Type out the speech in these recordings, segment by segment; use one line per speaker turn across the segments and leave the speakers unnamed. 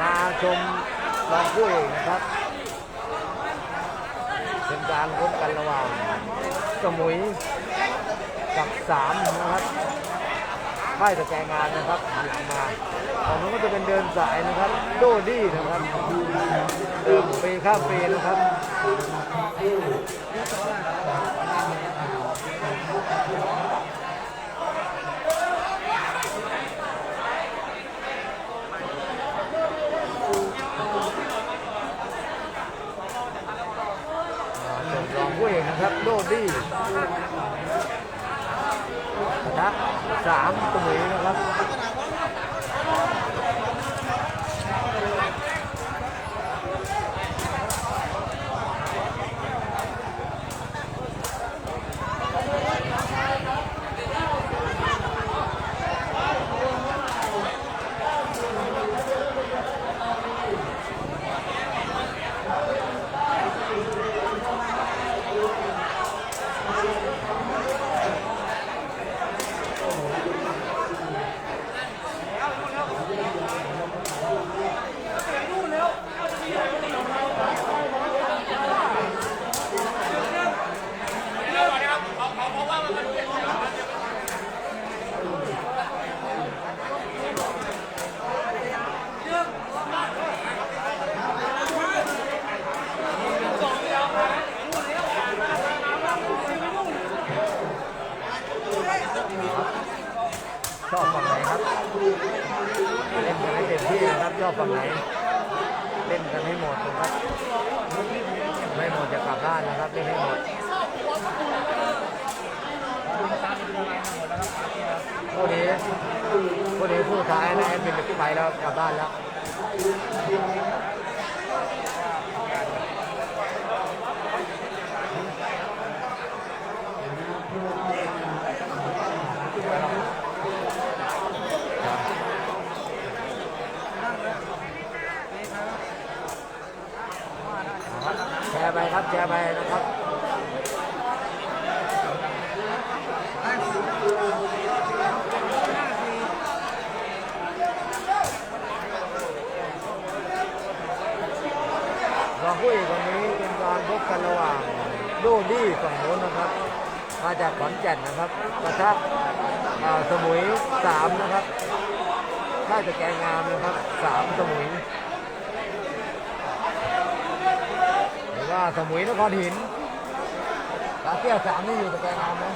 มาชมรองผู้เอกนะครับ เป็นการพบกันระหว่างสมุยกับสามนะครับค่ายตะแกรงงานนะครับหันหลังมาของนู้นก็จะเป็นเดินสายนะครับ โดดี้นะครับเดิมเฟข้ามเฟนะครับ ส่วนรองผู้เอกนะครับโดดี้ปะทะสามสมุยนะครับ ชอบฝั่งไหนครับ เล่นกันให้เต็มที่นะครับชอบ ฝั่งไหนเล่นกันให้หมดนะครับ ไม่หมดจะกลับบ้านนะครับเล่นให้หมดพวกนี้พวกนี้ผู้ท้ายนะแอดมินไปแล้วกลับบ้านแล้ว แชร์ไปครับแชร์ไปนะครับรองผู้เอกวันนี้เป็นการพบกันระหว่างโดดี้ฝั่งโน้นนะครับ มาจากขอนแก่นนะครับกระทับสมุยสามนะครับน่าจะแกงงามนะครับสามสมุยหรือว่าสมุยนครหินตาเตี้ยสามนี่อยู่ตะแกงงามนะ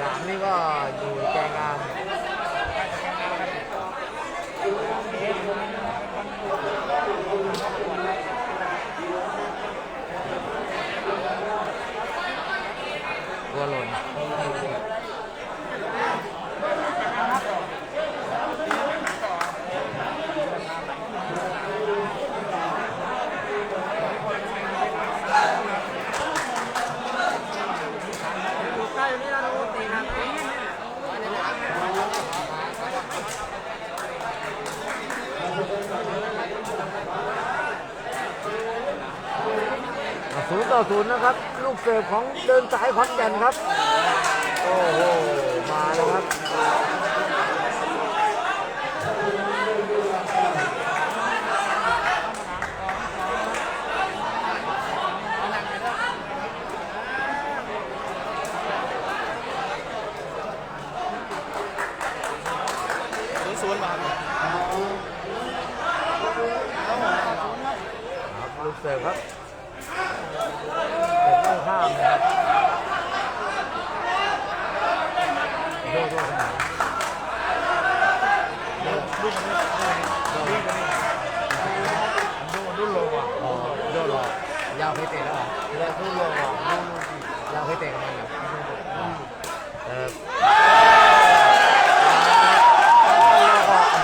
สามนี่ก็อยู่แกงงาม ศูนย์นะครับ ลูกเสิร์ฟของเดินสายขอนแก่นครับ โอ้โห
ยา
วไปเตะแล้วเหรอแล้วดุลโลอะยาวไปเตะกันมาอยู่เออ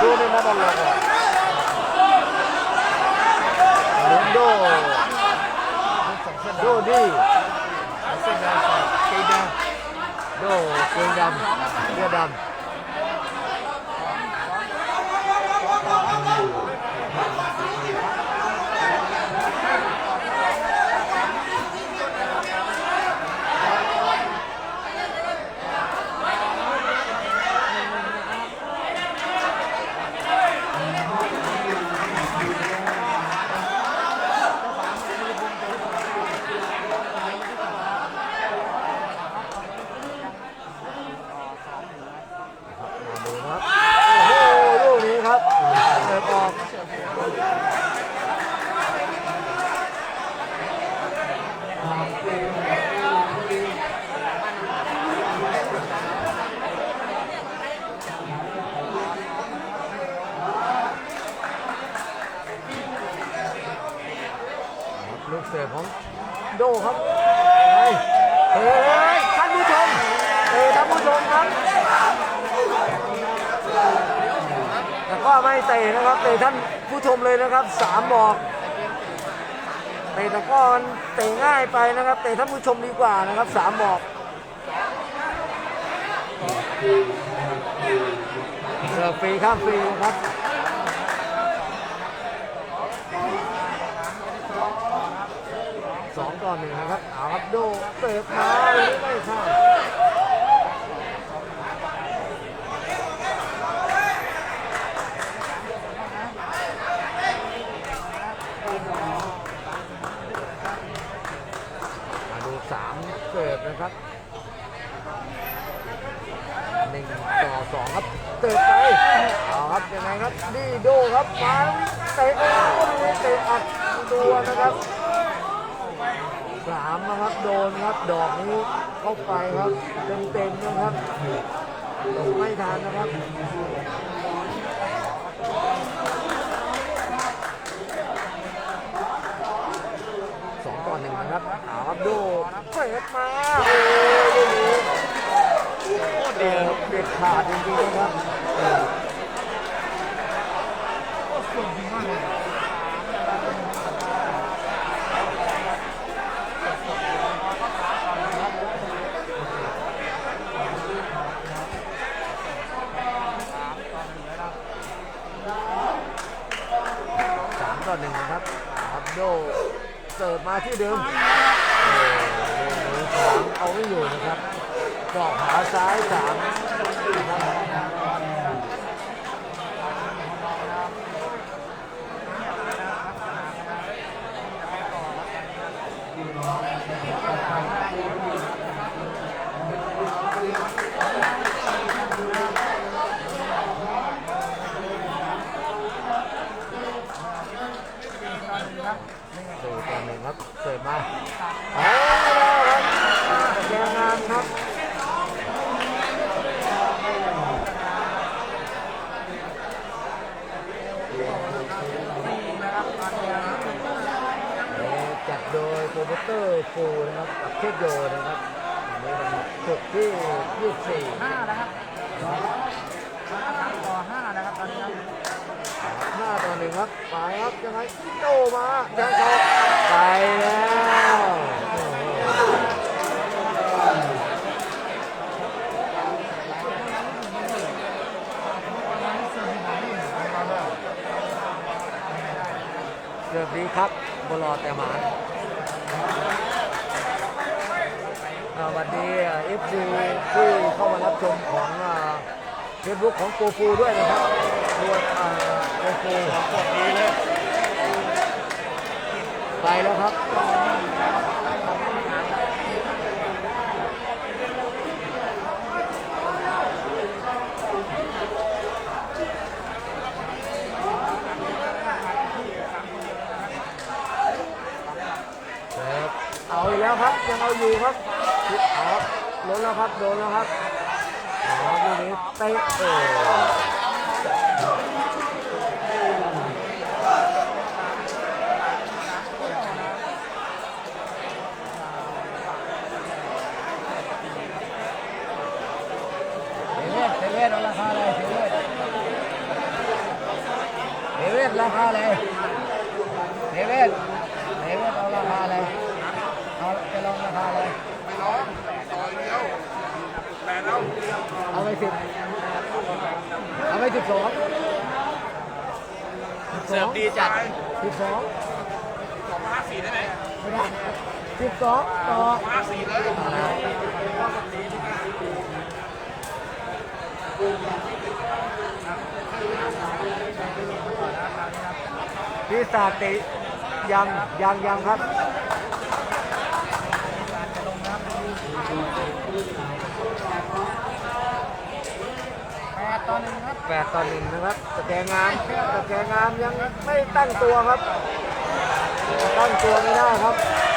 ดูนี่นะบอลโลก่อนหมุนโดโดดี้เส้นดำเกงดำโดเกงดำเสื้อดำ โดครับเฮ้ยท่านผู้ชมเฮ้ยท่านผู้ชมครับ แต่ก็ไม่เตะนะครับเตะท่านผู้ชมเลยนะครับสามบอกเตะต่ก้อนเตะง่ายไปนะครับเตะท่านผู้ชมดีกว่านะครับสามบอกเสิร์ฟฟรีข้ามฟรีครับ มาเลยไม่ข้ามมาดูสามเสิร์ฟนะครับหนึ่งต่อสองครับเสิร์ฟไปเอาครับยังไงครับดีโดครับมาเตะโอ้ยเตะอัดตัวนะครับ สามนะครับโดนครับดอกนี้เข้าไปครับเต็มๆนะครับตกไม่ทันนะครับสองต่อหนึ่งนะครับเอาครับดูเปิดมาโอ้ยลูกนี้โคตรเด็ดเด็ดขาดจริงๆนะครับสามต่อหนึ่งนะครับเอาครับโดเสิร์ฟ มาที่เดิมโอ้โหสามเอาไม่อยู่นะครับดอกขาซ้ายสามนะครับสี่ต่อหนึ่งครับเสิร์ฟมาเอาแล้วครับแกงงานครับ จัดโดยโปรโมเตอร์ฟูนะครับกับเทพโยนะครับอันนี้เป็นสุกร์ที่ 24
ห้านะครับ ต่อห้านะครับตอนนี้ครับ
ห้าต่อหนึ่งครับไปครับยังไงโตมายังเขาไปแล้วโอ้โหเกือบดีครับบรอแต่หมา วันนี้เอฟซีที่เข้ามารับชมของเฟซบุ๊กของโกฟูด้วยนะครับตัวอ่าโกฟูกดดีเลยไปแล้วครับเอาอีกแล้วครับยังเอาอยู่ครับ ครับล้นแล้วครับ โดนแล้วครับเอาครับลูกนี้เตะโอ้
เซเว่นเซเว่นเอาราคาอะไรเซเว่นเซเว่นราคาอะไรเซเว่นเซเว่นเอาราคาอะไรเอาจะลองราคาอะไร
เอาไปสิบเอาไปสิบสอง
เสิร์ฟดีจัด
สิบสอง
สองห้าสี่ได้ไหม
ไม่ได้ สิบสองต่อ
ห้าสี่เลย
พี่สาติยังยังยังครับ
แปดต่อหนึ่งครับ
แปดต่อหนึ่งนะครับตะแกรงงามตะแกรงงามยังไม่ตั้งตัวครับ ตั้งตัวไม่ได้ครับโอ้โหยัง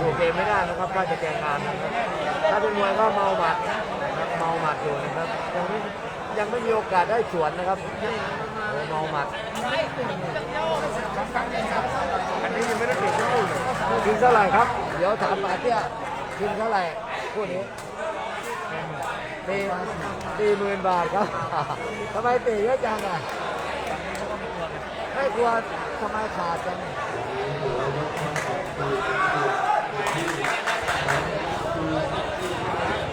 ถูกเกมไม่ได้นะครับถ้าตะแกงงามนะครับถ้าเป็นมวยก็เมาหมัดนะครับเมาหมัดอยู่นะครับยังไม่ยังไม่มีโอกาสได้สวนนะครับเมาหมัดอันนี้ยังไม่ได้เปลี่ยนคู่เลยทิ้งเท่าไหร่ครับ เดี๋ยวถามป๋าเตี้ยทิ้งเท่าไหร่คู่นี้ตีสี่หมื่นบาทครับทำไมตีเยอะจังอะ ไม่กลัวทำไมขาดจัง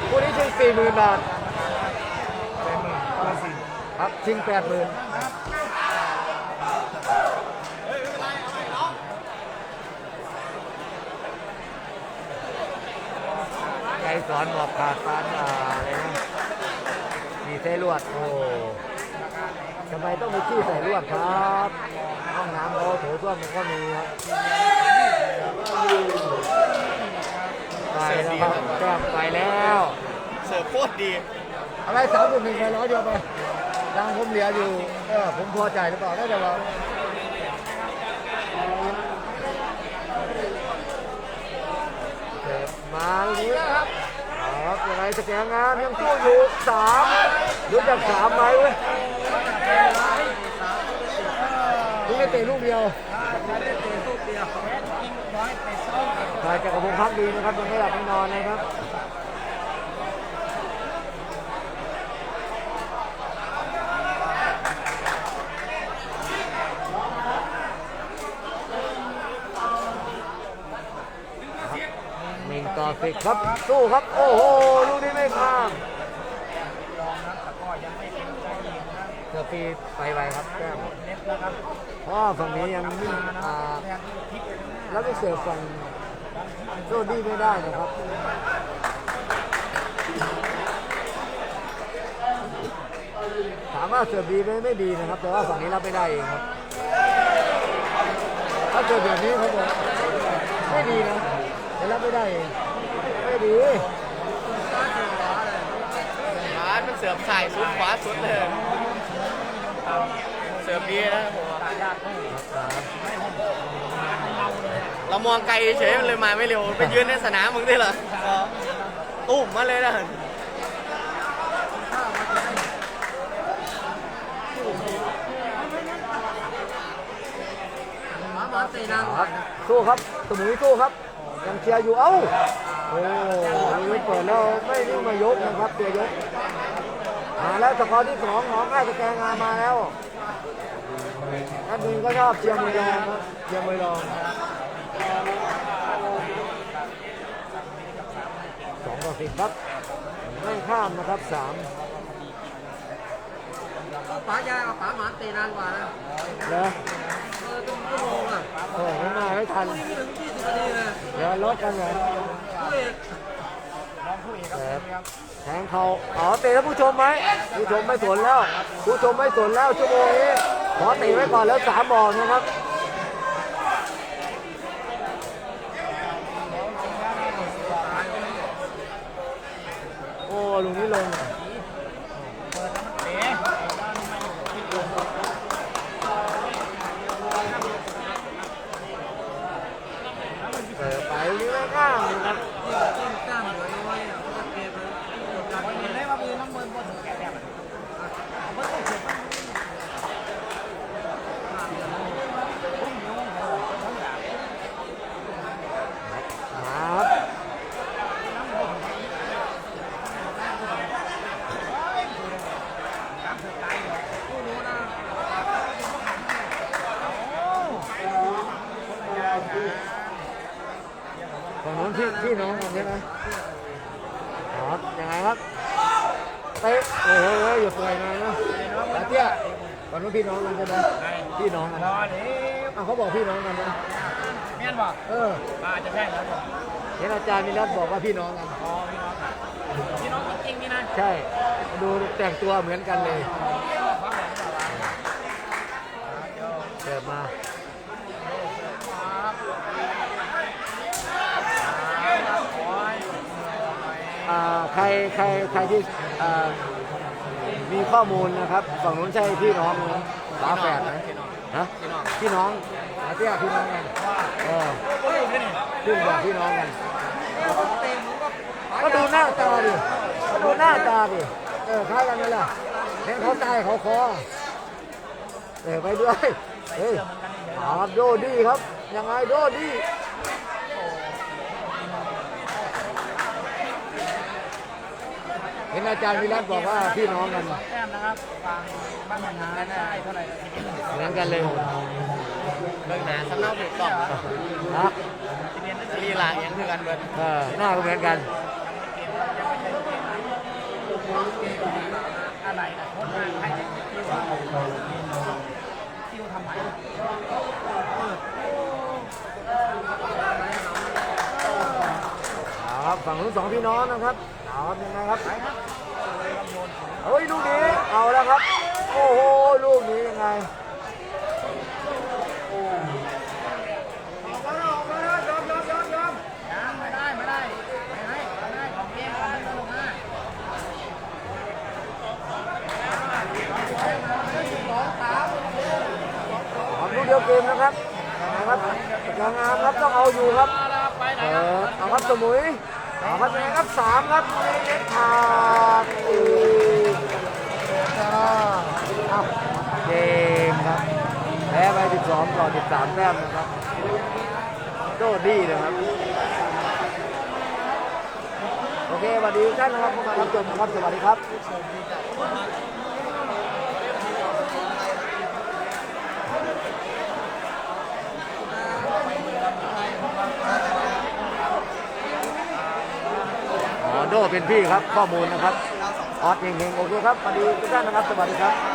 คู่นี้ชิงสี่หมื่นบาท
แปดหมื่นประมาณสี่
ครับชิงแปดหมื่นไกรสอนหมอบขาดปานอะไรนะมีเส้ลวด โอ้ทำไมต้องมีขี้ใส่ลวดครับ องน้ำเขาโถส้วมมันก็มีครับไปแล้วครับแก้มไปแล้ว
เสิร์ฟโคตรดี
อะไรสามสิบหนึ่งไปร้อยเดียวไปดังผมเหลืออยู่เออผมพอใจหรือเปล่าได้แต่ว่าเสิร์ฟมาลูกนี้ครับครับยังไงสแกนงานยังสู้อยู่สามรู้จักสามไหมเว้ย ลูกนี้เตะลูกเดียวถ่ายจากกระพงพักดีนะครับยังไม่หลับไม่นอนนะครับมิงต่อสิกครับสู้ครับ โอ้โหลูกนี้ไม่ข้าม เกือบปีไปไวครับแก้ม
เน็ตนะครับ
เพราะว่าฝั่งนี้ยังนิ่งอ่า
แทนที่ทิศ
แล้วไปเสิร์ฟฝั่งโซดี้ไม่ได้นะครับถามว่าเสิร์ฟดีไหมไม่ดีนะครับ แต่ว่าฝั่งนี้รับไม่ได้เองครับ ถ้าเกิดแบบนี้เขาบอกไม่ดีนะแต่รับไม่ได้เองไม่ดี
ร้านมันเสิร์ฟสายสุดขวาสุดเลย เสิร์ฟดีนะผมว่าเรามองไกลเฉยๆมันเลยมาไม่เร็ว ไปยืนในสนามมึงได้เหรอตุ้มมาเลยนะ
ครับสู้ครับ สมุยสู้ครับ ยังเชียร์อยู่เอ้า โอ้ยเปิดแล้วไม่นิ่งมายกนะครับเตียยก มาแล้วสกอร์ที่สองของค่ายสแกงงานมาแล้วท่านหนึ่งก็ชอบเชียร์มวยรองครับเชียร์มวยรองสองต่อสิบครับไม่ข้ามนะครับสาม
ป๋ายาป๋าหมาเตะนานกว่านะ
เหรอ
เออต้องชั่วโมงอะ
โอ้ยไม่มาไม่ทัน
ไม่ถึงยี่สิบนาทีเลย
เดี๋ยวลดกันเหรอ
ครับ
แทงเขาอ๋อเตะแล้วผู้ชมไหมผู้ชมไม่สนแล้ว ผู้ชมไม่สนแล้วชั่วโมงนี้ขอเตะไว้ก่อนแล้วสามบอลนะครับโอ้ลุงนี้ลงอะเปิดไปนี่ไม่ข้ามนะครับ
กล้ามเหลือน้อยอะเกมมันกดดันเห็นได้ว่ามือน้ำมือบนถึงแก่แบบ
มาครับฝั่งโน้นพี่พี่น้องกันใช่ไหมครับยังไงครับเตะโอ้โหหยุดเลยนะนะตาเตี้ยฝั่งโน้นพี่น้องกันใช่ไหม พี่น้องกัน
รอเดี๋ยว
อ้าวเขาบอกพี่น้องกันนะ
แม่นบอก
เออ
มาจะแพ้แล้วบอก
เห็นอาจารย์มิรัตบอกว่าพี่น้องกัน
อ๋อพี่น้องพี่น้องจริงๆนี่นะ
ใช่ ดูแต่งตัวเหมือนกันเลยเกิดมาอ่าใครใครใครที่อ่ามีข้อมูลนะครับ ฝั่งนู้นใช่พี่น้องนะฝาแฝดนะ ฮะพี่น้องอาเตี้ยพี่น้องกันเออ
พี่นี่
พี่บอกพี่น้องกัน
ก็
ดูหน้าตาดิก็ดูหน้าตาดิเออคล้ายกันไหมล่ะเห็นเขาตายเขาคอเออไปด้วยเฮ้ยครับโดดีครับยังไงโดดี ห็นอาจารย์วิรัตบอกว่าพี่น้องกัน
แต้มนะครับวางบ้านมันหาได้เท่าไหร่
เหมือนกันเลย
เบิ่งหนาสำเนาถูกต้อง
นะ
ลีลาเอียงคือกันเบิด
เออหน้าก็เหมือนกัน
อะไรนะโคตรนานใครจะคิวคิวทำไม
เอาครับฝั่งนู้นสองพี่น้องนะครับ เอาครับยังไงครับเฮ้ยลูกนี้เอาแล้วครับ โอ้โหลูกนี้ยังไง
ยังไม่ได้ไม่ได้ไม่ได้ไม่ได้ของเกมของเกมลงมา
ทำลูกเดียวเกมนะครับนะครับยังงามครับต้องเอาอยู่ครับ
ไปไหน
เออเอาครับสมุย เอาครับยังไงครับสามครับเน็ตขาดอีกเอาเกมครับแพ้ไป12ต่อ13แต้มนะครับโดดีนะครับ โอเคสวัสดีท่านนะครับเข้ามารับชมนะครับสวัสดีครับ อ๋อโด เป็นพี่ครับข้อมูลนะครับออสเฮงๆโอเคครับสวัสดีทุกท่านนะครับสวัสดีครับ